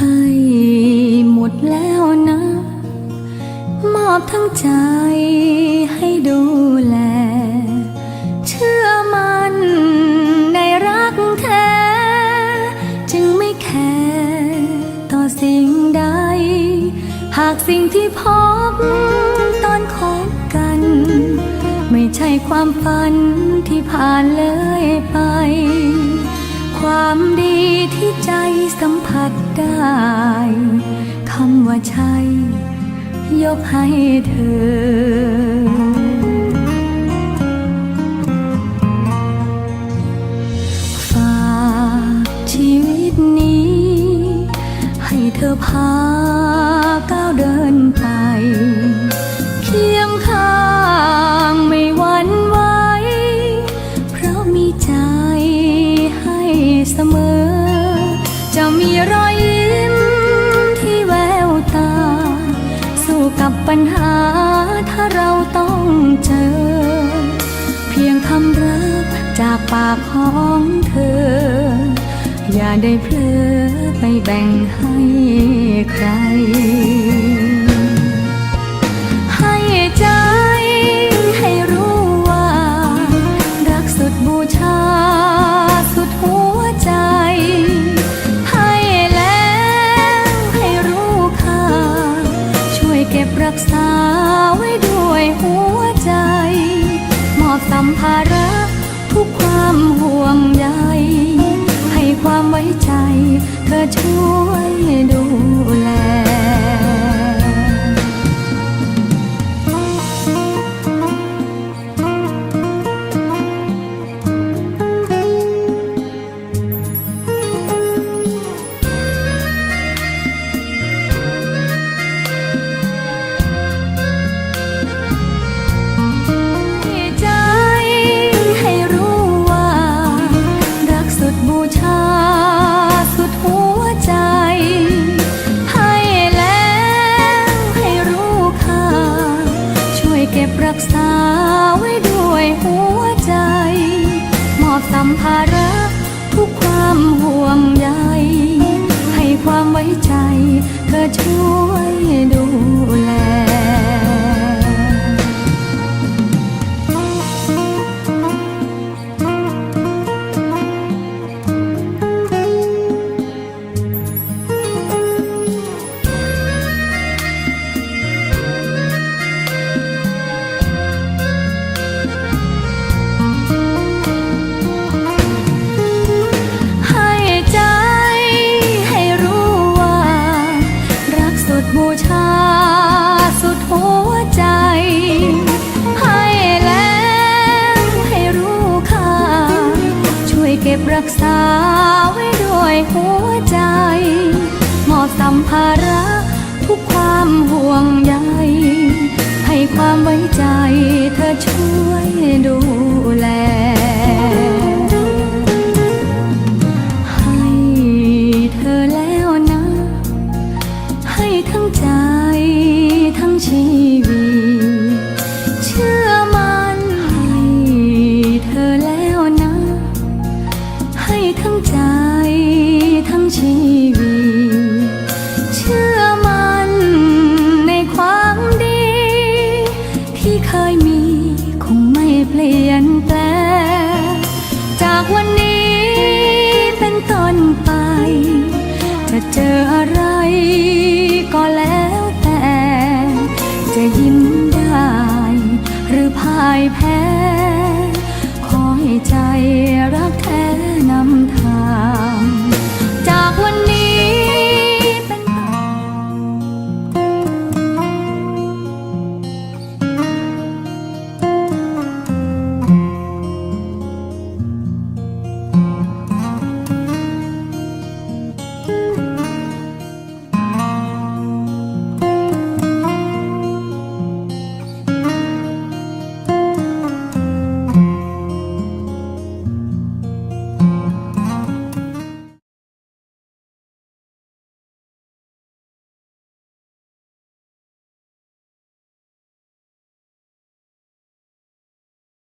ให้หมดแล้วนะ มอบทั้งใจให้ดูแล เชื่อมันในรักแท้จึงไม่แคร์ต่อสิ่งใด หากสิ่งที่พบตอนคบกัน ไม่ใช่ความฝันที่ผ่านเลยไป ความดีที่ใจสัมผัสได้คำว่าใช่ยกให้เธอ ปัญหาถ้าเราต้องเจอ เพียงคำรักจากปากของเธอ อย่าได้เพลอไปแบ่งให้ใคร มอบสัมภาระ ทุกความห่วงใยให้ความไว้ใจ เธอช่วยดูแล ระทุกความห่วงใย ให้ความไว้ใจเธอช่วยดู รักษาไว้ด้วยหัวใจ มอบสัมภาระทุกความห่วงใยให้ความไว้ใจเธอช่วยดู ลี่ยนแปลงจากวันนี้เป็นต้นไป จะเจออะไรก็แล้วแต่ จะยิ้มได้ หรือพ่ายแพ้ ขอให้ใจรักแท้